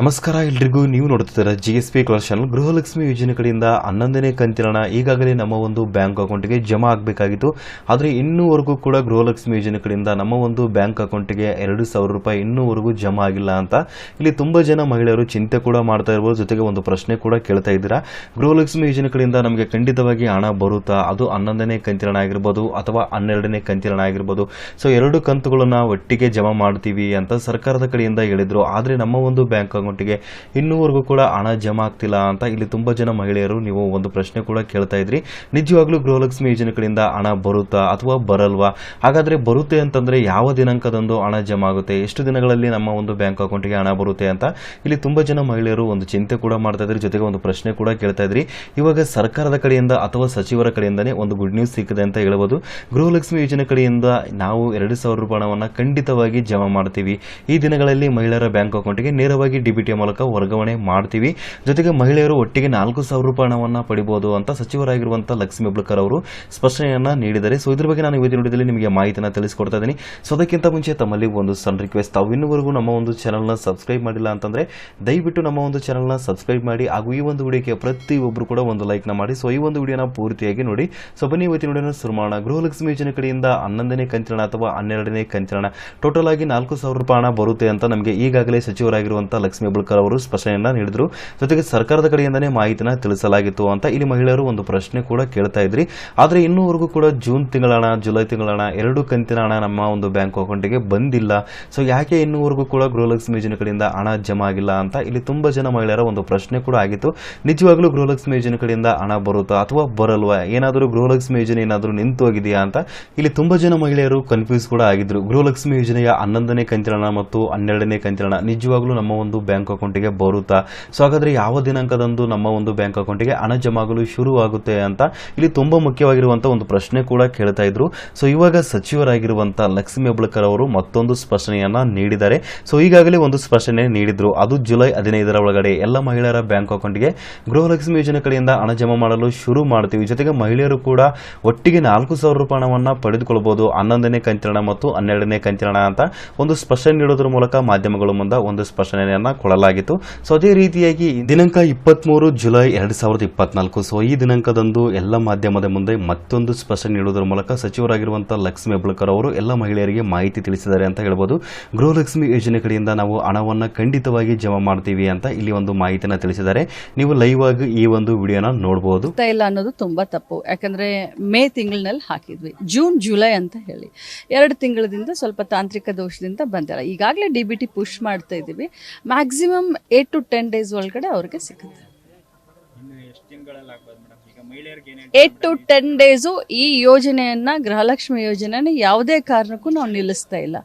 ನಮಸ್ಕಾರ, ಎಲ್ರಿಗೂ ನೀವು ನೋಡ್ತಿದ್ದೀರಾ G S P channel Gruhalakshmi ಯೋಜನೆ ಕಡೆಯಿಂದ ಹನ್ನೊಂದನೇ ಕಂತಿನ ಈಗಾಗಲೇ ನಮ್ಮ ಒಂದು ಬ್ಯಾಂಕ್ ಅಕೌಂಟ್ಗೆ ಜಮಾ ಆಗಬೇಕಾಗಿತ್ತು. ಆದರೆ ಇನ್ನೂವರೆಗೂ ಕೂಡ ಗೃಹಲಕ್ಷ್ಮಿ ಯೋಜನೆ ಕಡೆಯಿಂದ ನಮ್ಮ ಒಂದು ಬ್ಯಾಂಕ್ ಅಕೌಂಟ್ಗೆ ಎರಡು ಸಾವಿರ ರೂಪಾಯಿ ಇನ್ನೂವರೆಗೂ ಜಮಾ ಆಗಿಲ್ಲ ಅಂತ. ಇಲ್ಲಿ ತುಂಬ ಜನ ಮಹಿಳೆಯರು ಚಿಂತೆ ಕೂಡ ಮಾಡ್ತಾ ಇರ್ಬೋದು. ಜೊತೆಗೆ ಒಂದು ಪ್ರಶ್ನೆ ಕೂಡ ಕೇಳ್ತಾ ಇದ್ದೀರಾ? ಗೃಹಲಕ್ಷ್ಮಿ ಯೋಜನೆ ಕಡೆಯಿಂದ ನಮಗೆ ಖಂಡಿತವಾಗಿ ಹಣ ಬರುತ್ತಾ? ಅದು ಹನ್ನೊಂದನೇ ಕಂತಿನ ಆಗಿರ್ಬೋದು ಅಥವಾ ಹನ್ನೆರಡನೇ ಕಂತಿನ ಆಗಿರ್ಬೋದು. ಸೊ ಎರಡು ಕಂತುಗಳನ್ನ ಒಟ್ಟಿಗೆ ಜಮಾ ಮಾಡ್ತೀವಿ ಅಂತ ಸರ್ಕಾರದ ಕಡೆಯಿಂದ ಹೇಳಿದರು. ಆದರೆ ನಮ್ಮ ಒಂದು ಬ್ಯಾಂಕ್ ಅಕೌಂಟಿಗೆ ಇನ್ನೂವರೆಗೂ ಕೂಡ ಹಣ ಜಮಾ ಆಗ್ತಿಲ್ಲ ಅಂತ ಇಲ್ಲಿ ತುಂಬಾ ಜನ ಮಹಿಳೆಯರು ನೀವು ಒಂದು ಪ್ರಶ್ನೆ ಕೂಡ ಕೇಳ್ತಾ ಇದ್ರಿ. ನಿಜವಾಗ್ಲೂ ಗೃಹಲಕ್ಷ್ಮಿ ಯೋಜನೆ ಕಡೆಯಿಂದ ಹಣ ಬರುತ್ತಾ ಅಥವಾ ಬರಲ್ವಾ? ಹಾಗಾದ್ರೆ ಬರುತ್ತೆ ಅಂತಂದ್ರೆ ಯಾವ ದಿನಾಂಕದಂದು ಹಣ ಜಮಾ ಆಗುತ್ತೆ? ಎಷ್ಟು ದಿನಗಳಲ್ಲಿ ನಮ್ಮ ಒಂದು ಬ್ಯಾಂಕ್ ಅಕೌಂಟ್ಗೆ ಹಣ ಬರುತ್ತೆ ಅಂತ ಇಲ್ಲಿ ತುಂಬಾ ಜನ ಮಹಿಳೆಯರು ಒಂದು ಚಿಂತೆ ಕೂಡ ಮಾಡ್ತಾ ಇದ್ರಿ. ಜೊತೆಗೆ ಒಂದು ಪ್ರಶ್ನೆ ಕೂಡ ಕೇಳ್ತಾ ಇದ್ರಿ. ಇವಾಗ ಸರ್ಕಾರದ ಕಡೆಯಿಂದ ಅಥವಾ ಸಚಿವರ ಕಡೆಯಿಂದನೇ ಒಂದು ಗುಡ್ ನ್ಯೂಸ್ ಸಿಕ್ಕಿದೆ ಅಂತ ಹೇಳಬಹುದು ಗೃಹಲಕ್ಷ್ಮಿ ಯೋಜನೆ ಕಡೆಯಿಂದ ನಾವು ಎರಡು ಸಾವಿರ ರೂಪಾಯಿ ಹಣವನ್ನು ಖಂಡಿತವಾಗಿ ಜಮಾ ಮಾಡ್ತೀವಿ. ಈ ದಿನಗಳಲ್ಲಿ ಮಹಿಳೆಯರ ಬ್ಯಾಂಕ್ ಅಕೌಂಟ್ಗೆ ನೇರವಾಗಿ ಡಿಬಿಟಿ ಮೂಲಕ ವರ್ಗಾವಣೆ ಮಾಡ್ತೀವಿ. ಜೊತೆಗೆ ಮಹಿಳೆಯರು ಒಟ್ಟಿಗೆ ನಾಲ್ಕು ಸಾವಿರ ರೂಪಾಯಿ ಹಣವನ್ನು ಪಡಿಬಹುದು ಅಂತ ಸಚಿವರಾಗಿರುವಂತಹ ಲಕ್ಷ್ಮೀ ಹೆಬ್ಳಕರ್ ಅವರು ಸ್ಪಷ್ಟನೆಯನ್ನ ನೀಡಿದ್ದಾರೆ. ಸೊ, ಇದ್ರ ಬಗ್ಗೆ ನಾನು ಇವತ್ತಿನ ನೋಡಿದಲ್ಲಿ ನಿಮಗೆ ಮಾಹಿತಿಯನ್ನು ತಿಳಿಸಿಕೊಡ್ತಾ ಇದ್ದೀನಿ. ಸೊ, ಅದಕ್ಕಿಂತ ಮುಂಚೆ ತಮ್ಮಲ್ಲಿ ಒಂದು ಸಣ್ಣ ರಿಕ್ವೆಸ್ಟ್ ತಾವು ಇನ್ನುವರೆಗೂ ನಮ್ಮ ಒಂದು ಚಾನಲ್ನ ಸಬ್ಸ್ಕ್ರೈಬ್ ಮಾಡಿಲ್ಲ ಅಂತಂದ್ರೆ ದಯವಿಟ್ಟು ನಮ್ಮ ಒಂದು ಚಾನಲ್ನ ಸಬ್ಸ್ಕ್ರೈಬ್ ಮಾಡಿ, ಹಾಗೂ ಈ ಒಂದು ವಿಡಿಯೋಕ್ಕೆ ಪ್ರತಿಯೊಬ್ಬರು ಕೂಡ ಒಂದು ಲೈಕ್ನ ಮಾಡಿ. ಸೊ, ಈ ಒಂದು ವಿಡಿಯೋನ ಪೂರ್ತಿಯಾಗಿ ನೋಡಿ. ಸೊ, ಬನ್ನಿ ಇವತ್ತಿನ ವಿಡಿಯೋನ ಶುರು ಮಾಡೋಣ. ಗೃಹಲಕ್ಷ್ಮಿ ಯೋಜನೆ ಕಡೆಯಿಂದ ಹನ್ನೊಂದನೇ ಕಂತಿನ ಅಥವಾ ಹನ್ನೆರಡನೇ ಕಂತಿನ ಟೋಟಲ್ ಆಗಿ ನಾಲ್ಕು ಸಾವಿರ ರೂಪಾಯಿ ಹಣ ಬರುತ್ತೆ ಅಂತ ನಮಗೆ ಈಗಾಗಲೇ ಸಚಿವರಾಗಿರುವಂತಹ ಲಕ್ಷ್ಮೀ ಹೆಬ್ಳಕರ್ ಅವರು ಸ್ಪಷ್ಟನೆಯನ್ನ ನೀಡಿದ್ರು. ಜೊತೆಗೆ ಸರ್ಕಾರದ ಕಡೆಯಿಂದನೇ ಮಾಹಿತಿನ ತಿಳಿಸಲಾಗಿತ್ತು ಅಂತ ಇಲ್ಲಿ ಮಹಿಳೆಯರು ಒಂದು ಪ್ರಶ್ನೆ ಕೂಡ ಕೇಳ್ತಾ ಇದ್ರಿ. ಆದ್ರೆ ಇನ್ನೂವರೆಗೂ ಕೂಡ ಜೂನ್ ತಿಂಗಳ ಜುಲೈ ತಿಂಗಳ ಎರಡು ಕಂತಿನ ಹಣ ನಮ್ಮ ಒಂದು ಬ್ಯಾಂಕ್ ಅಕೌಂಟಿಗೆ ಬಂದಿಲ್ಲ. ಸೊ ಯಾಕೆ ಇನ್ನೂವರೆಗೂ ಕೂಡ ಗೃಹಲಕ್ಷ್ಮಿ ಯೋಜನೆ ಕಡೆಯಿಂದ ಹಣ ಜಮಾ ಆಗಿಲ್ಲ ಅಂತ ಇಲ್ಲಿ ತುಂಬಾ ಜನ ಮಹಿಳೆಯರ ಒಂದು ಪ್ರಶ್ನೆ ಕೂಡ ಆಗಿತ್ತು. ನಿಜವಾಗ್ಲೂ ಗೃಹಲಕ್ಷ್ಮಿ ಯೋಜನೆ ಕಡೆಯಿಂದ ಹಣ ಬರುತ್ತಾ ಅಥವಾ ಬರಲ್ವಾ? ಏನಾದರೂ ಗೃಹಲಕ್ಷ್ಮಿ ಯೋಜನೆ ಏನಾದರೂ ನಿಂತು ಹೋಗಿದೆಯಾ ಅಂತ ಇಲ್ಲಿ ತುಂಬಾ ಜನ ಮಹಿಳೆಯರು ಕನ್ಫ್ಯೂಸ್ ಕೂಡ ಆಗಿದ್ರು. ಗೃಹಲಕ್ಷ್ಮಿ ಯೋಜನೆಯ ಹನ್ನೊಂದನೇ ಕಂತಿನ ಮತ್ತು ಹನ್ನೆರಡನೇ ಕಂತಿನ ನಿಜವಾಗ್ಲೂ ನಮ್ಮ ಒಂದು ಬ್ಯಾಂಕ್ ಅಕೌಂಟಿಗೆ ಬರುತ್ತಾ? ಸೊ ಹಾಗಾದ್ರೆ ಯಾವ ದಿನಾಂಕದಂದು ನಮ್ಮ ಒಂದು ಬ್ಯಾಂಕ್ ಅಕೌಂಟಿಗೆ ಹಣ ಜಮಾಗಲು ಶುರು ಆಗುತ್ತೆ ಅಂತ ಇಲ್ಲಿ ತುಂಬಾ ಮುಖ್ಯವಾಗಿರುವಂತಹ ಒಂದು ಪ್ರಶ್ನೆ ಕೂಡ ಕೇಳ್ತಾ ಇದ್ರು. ಸೊ ಇವಾಗ ಸಚಿವರಾಗಿರುವಂತ ಲಕ್ಷ್ಮಿ ಅಬ್ಳಕರ್ ಅವರು ಮತ್ತೊಂದು ಸ್ಪಷ್ಟನೆಯನ್ನ ನೀಡಿದ್ದಾರೆ. ಸೊ ಈಗಾಗಲೇ ಒಂದು ಸ್ಪಷ್ಟನೆ ನೀಡಿದ್ರು. ಅದು ಜುಲೈ ಹದಿನೈದರ ಒಳಗಡೆ ಎಲ್ಲ ಮಹಿಳೆಯರ ಬ್ಯಾಂಕ್ ಅಕೌಂಟ್ಗೆ ಗೃಹಲಕ್ಷ್ಮಿ ಯೋಜನೆ ಕಡೆಯಿಂದ ಹಣ ಜಮಾ ಮಾಡಲು ಶುರು ಮಾಡ್ತೀವಿ. ಜೊತೆಗೆ ಮಹಿಳೆಯರು ಕೂಡ ಒಟ್ಟಿಗೆ ನಾಲ್ಕು ಸಾವಿರ ರೂಪಾಯಿ ಹಣವನ್ನ ಪಡೆದುಕೊಳ್ಳಬಹುದು ಹನ್ನೊಂದನೇ ಕಂತಿನ ಮತ್ತು ಹನ್ನೆರಡನೇ ಕಂತಿನ ಅಂತ ಒಂದು ಸ್ಪಷ್ಟನೆ ನೀಡೋದ್ರ ಮೂಲಕ ಮಾಧ್ಯಮಗಳ ಮುಂದೆ ಒಂದು ಸ್ಪಷ್ಟನೆಯನ್ನ ಕೊಡಲಾಗಿತ್ತು ಸೊ, ಅದೇ ರೀತಿಯಾಗಿ ದಿನಾಂಕ ಇಪ್ಪತ್ಮೂರು ಜುಲೈ ಎರಡು ಸಾವಿರದ ಇಪ್ಪತ್ನಾಲ್ಕು. ಸೊ, ಈ ದಿನಾಂಕದಂದು ಎಲ್ಲ ಮಾಧ್ಯಮದ ಮುಂದೆ ಮತ್ತೊಂದು ಸ್ಪಷ್ಟನೆ ನೀಡುವುದರ ಮೂಲಕ ಸಚಿವರಾಗಿರುವಂತಹ ಲಕ್ಷ್ಮಿ ಬಳ್ಕರ್ ಅವರು ಎಲ್ಲ ಮಹಿಳೆಯರಿಗೆ ಮಾಹಿತಿ ತಿಳಿಸಿದ್ದಾರೆ ಅಂತ ಹೇಳ್ಬೋದು. ಗೃಹಲಕ್ಷ್ಮಿ ಯೋಜನೆ ಕಡೆಯಿಂದ ನಾವು ಹಣವನ್ನು ಖಂಡಿತವಾಗಿ ಜಮಾ ಮಾಡ್ತೀವಿ ಅಂತ ಇಲ್ಲಿ ಒಂದು ಮಾಹಿತಿನ ತಿಳಿಸಿದ್ದಾರೆ. ನೀವು ಲೈವ್ ಆಗಿ ಈ ಒಂದು ವಿಡಿಯೋನ ನೋಡಬಹುದು ಇಲ್ಲ ಅನ್ನೋದು ತುಂಬಾ ತಪ್ಪು. ಯಾಕಂದ್ರೆ ಮೇ ತಿಂಗಳಿನಲ್ಲಿ ಹಾಕಿದ್ವಿ. ಜೂನ್, ಜುಲೈ ಅಂತ ಹೇಳಿ. ಎರಡು ತಿಂಗಳಿಂದ ಸ್ವಲ್ಪ ತಾಂತ್ರಿಕ ದೋಷದಿಂದ ಬಂದಿಲ್ಲ. ಈಗಾಗಲೇ ಡಿ ಬಿ ಟಿ ಪುಷ್ ಮಾಡ್ತಾ ಇದ್ದೀವಿ. Maximum eight to ten days ಒಳಗಡೆ ಅವ್ರಿಗೆ ಸಿಗುತ್ತೆ. ಏಟ್ ಟು ಟೆನ್ ಡೇಸು ಈ ಯೋಜನೆಯನ್ನ ಗೃಹಲಕ್ಷ್ಮಿ ಯೋಜನೆನ ಯಾವುದೇ ಕಾರಣಕ್ಕೂ ನಾವು ನಿಲ್ಲಿಸ್ತಾ ಇಲ್ಲ.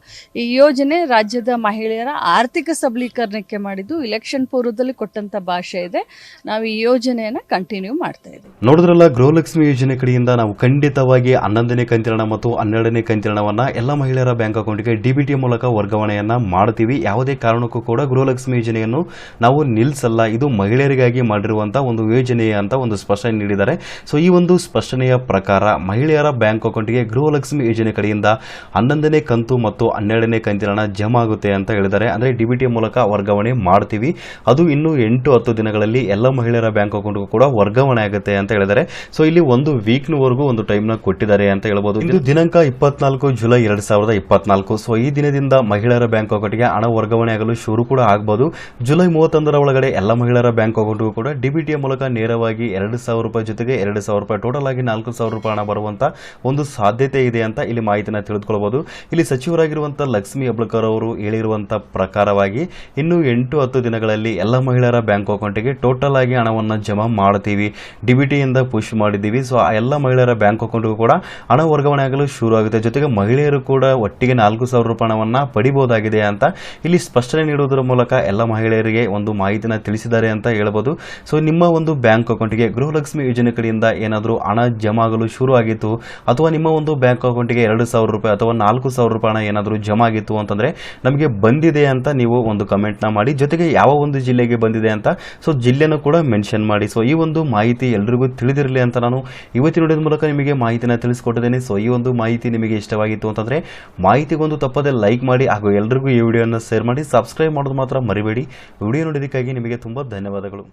ಈ ಯೋಜನೆ ರಾಜ್ಯದ ಮಹಿಳೆಯರ ಆರ್ಥಿಕ ಸಬಲೀಕರಣಕ್ಕೆ ಮಾಡಿದ್ದು ಇಲೆಕ್ಷನ್ ಪೂರ್ವದಲ್ಲಿ ಕೊಟ್ಟಂತ ಭಾಷೆ ಇದೆ. ನಾವು ಈ ಯೋಜನೆಯನ್ನ ಕಂಟಿನ್ಯೂ ಮಾಡ್ತಾ ಇದ್ದೀವಿ. ನೋಡಿದ್ರಲ್ಲ ಗೃಹಲಕ್ಷ್ಮಿ ಯೋಜನೆ ಕಡೆಯಿಂದ ನಾವು ಖಂಡಿತವಾಗಿ ಹನ್ನೊಂದನೇ ಕಂತಿರಣ ಮತ್ತು ಹನ್ನೆರಡನೇ ಕಂತಿರಣವನ್ನ ಎಲ್ಲ ಮಹಿಳೆಯರ ಬ್ಯಾಂಕ್ ಅಕೌಂಟ್ಗೆ ಡಿಬಿಟಿ ಮೂಲಕ ವರ್ಗಾವಣೆಯನ್ನ ಮಾಡ್ತೀವಿ. ಯಾವುದೇ ಕಾರಣಕ್ಕೂ ಕೂಡ ಗೃಹಲಕ್ಷ್ಮಿ ಯೋಜನೆಯನ್ನು ನಾವು ನಿಲ್ಲಿಸಲ್ಲ ಇದು ಮಹಿಳೆಯರಿಗಾಗಿ ಮಾಡಿರುವಂತಹ ಒಂದು ಯೋಜನೆ ಅಂತ ಒಂದು ಸ್ಪಷ್ಟನೆ ನೀಡಿದ್ದಾರೆ. ಸೊ ಈ ಒಂದು ಸ್ಪಷ್ಟನೆಯ ಪ್ರಕಾರ ಮಹಿಳೆಯರ ಬ್ಯಾಂಕ್ ಅಕೌಂಟ್ಗೆ ಗೃಹಲಕ್ಷ್ಮಿ ಯೋಜನೆ ಕಡೆಯಿಂದ ಹನ್ನೊಂದನೇ ಕಂತು ಮತ್ತು ಹನ್ನೆರಡನೇ ಕಂತಿನ ಹಣ ಜಮಾ ಆಗುತ್ತೆ ಅಂತ ಹೇಳಿದ್ದಾರೆ. ಅಂದ್ರೆ ಡಿಬಿಟಿ ಮೂಲಕ ವರ್ಗಾವಣೆ ಮಾಡ್ತೀವಿ. ಅದು ಇನ್ನು ಎಂಟು ಹತ್ತು ದಿನಗಳಲ್ಲಿ ಎಲ್ಲ ಮಹಿಳೆಯರ ಬ್ಯಾಂಕ್ ಅಕೌಂಟ್ಗೂ ಕೂಡ ವರ್ಗಾವಣೆ ಆಗುತ್ತೆ ಅಂತ ಹೇಳಿದ್ದಾರೆ. ಸೊ ಇಲ್ಲಿ ಒಂದು ವೀಕ್ನವರೆಗೂ ಒಂದು ಟೈಮ್ನ ಕೊಟ್ಟಿದ್ದಾರೆ ಅಂತ ಹೇಳ್ಬೋದು. ಇದು ದಿನಾಂಕ ಇಪ್ಪತ್ನಾಲ್ಕು ಜುಲೈ ಎರಡು ಸಾವಿರದ ಇಪ್ಪತ್ನಾಲ್ಕು. ಸೊ ಈ ದಿನದಿಂದ ಮಹಿಳೆಯರ ಬ್ಯಾಂಕ್ ಅಕೌಂಟ್ಗೆ ಹಣ ವರ್ಗಾವಣೆ ಆಗಲು ಶುರು ಕೂಡ ಆಗಬಹುದು ಜುಲೈ ಮೂವತ್ತೊಂದರ ಒಳಗಡೆ ಎಲ್ಲ ಮಹಿಳೆಯರ ಬ್ಯಾಂಕ್ ಅಕೌಂಟ್ಗೂ ಕೂಡ ಡಿಬಿಟಿಯ ಮೂಲಕ ನೇರವಾಗಿ ಎರಡು ಸಾವಿರ ರೂಪಾಯಿ ಜೊತೆಗೆ ಎರಡು ಸಾವಿರ ರೂಪಾಯಿ ಟೋಟಲ್ ಆಗಿ ನಾಲ್ಕು ಸಾವಿರ ರೂಪಾಯಿ ಹಣ ಬರುವಂತ ಒಂದು ಸಾಧ್ಯತೆ ಇದೆ ಅಂತ ಇಲ್ಲಿ ಮಾಹಿತಿನ ತಿಳಿದುಕೊಳ್ಳಬಹುದು ಇಲ್ಲಿ ಸಚಿವರಾಗಿರುವಂತಹ ಲಕ್ಷ್ಮಿ ಅಬ್ಲಕರ್ ಅವರು ಹೇಳಿರುವಂತಹ ಪ್ರಕಾರವಾಗಿ ಇನ್ನು ಎಂಟು ಹತ್ತು ದಿನಗಳಲ್ಲಿ ಎಲ್ಲ ಮಹಿಳೆಯರ ಬ್ಯಾಂಕ್ ಅಕೌಂಟ್ಗೆ ಟೋಟಲ್ ಆಗಿ ಹಣವನ್ನು ಜಮಾ ಮಾಡ್ತೀವಿ. ಡಿಬಿಟಿಯಿಂದ ಪುಷ್ ಮಾಡಿದ್ದೀವಿ. ಸೊ ಆ ಎಲ್ಲ ಮಹಿಳೆಯರ ಬ್ಯಾಂಕ್ ಅಕೌಂಟ್ಗೂ ಕೂಡ ಹಣ ವರ್ಗಾವಣೆ ಆಗಲು ಶುರು ಆಗುತ್ತೆ. ಜೊತೆಗೆ ಮಹಿಳೆಯರು ಕೂಡ ಒಟ್ಟಿಗೆ ನಾಲ್ಕು ಸಾವಿರ ರೂಪಾಯಿ ಹಣವನ್ನು ಪಡಿಬಹುದಾಗಿದೆ ಅಂತ ಇಲ್ಲಿ ಸ್ಪಷ್ಟನೆ ನೀಡುವುದರ ಮೂಲಕ ಎಲ್ಲ ಮಹಿಳೆಯರಿಗೆ ಒಂದು ಮಾಹಿತಿನ ತಿಳಿಸಿದ್ದಾರೆ ಅಂತ ಹೇಳಬಹುದು ಸೊ ನಿಮ್ಮ ಒಂದು ಬ್ಯಾಂಕ್ ಅಕೌಂಟ್ಗೆ ಗೃಹಲಕ್ಷ್ಮಿ ಯೋಜನೆ ಯೋಜನೆ ಕಡೆಯಿಂದ ಏನಾದರೂ ಹಣ ಜಮಾ ಆಗಲು ಶುರು ಆಗಿತ್ತು ಅಥವಾ ನಿಮ್ಮ ಒಂದು ಬ್ಯಾಂಕ್ ಅಕೌಂಟಿಗೆ ಎರಡು ಸಾವಿರ ರೂಪಾಯಿ ಅಥವಾ ನಾಲ್ಕು ಸಾವಿರ ರೂಪಾಯಿ ಹಣ ಏನಾದರೂ ಜಮಾ ಆಗಿತ್ತು ಅಂತಂದರೆ ನಮಗೆ ಬಂದಿದೆ ಅಂತ ನೀವು ಒಂದು ಕಮೆಂಟ್ನ ಮಾಡಿ. ಜೊತೆಗೆ ಯಾವ ಒಂದು ಜಿಲ್ಲೆಗೆ ಬಂದಿದೆ ಅಂತ ಸೊ ಜಿಲ್ಲೆನೂ ಕೂಡ ಮೆನ್ಷನ್ ಮಾಡಿ. ಸೊ ಈ ಒಂದು ಮಾಹಿತಿ ಎಲ್ರಿಗೂ ತಿಳಿದಿರಲಿ ಅಂತ ನಾನು ಇವತ್ತಿನ ನೋಡಿದ ಮೂಲಕ ನಿಮಗೆ ಮಾಹಿತಿನ ತಿಳಿಸ್ಕೊಟ್ಟಿದ್ದೇನೆ. ಸೊ ಈ ಒಂದು ಮಾಹಿತಿ ನಿಮಗೆ ಇಷ್ಟವಾಗಿತ್ತು ಅಂತಂದರೆ ಮಾಹಿತಿಗೊಂದು ತಪ್ಪದೆ ಲೈಕ್ ಮಾಡಿ ಹಾಗೂ ಎಲ್ರಿಗೂ ಈ ವಿಡಿಯೋನ ಶೇರ್ ಮಾಡಿ. ಸಬ್ಸ್ಕ್ರೈಬ್ ಮಾಡೋದು ಮಾತ್ರ ಮರಿಬೇಡಿ. ವಿಡಿಯೋ ನೋಡೋದಕ್ಕಾಗಿ ನಿಮಗೆ ತುಂಬ ಧನ್ಯವಾದಗಳು.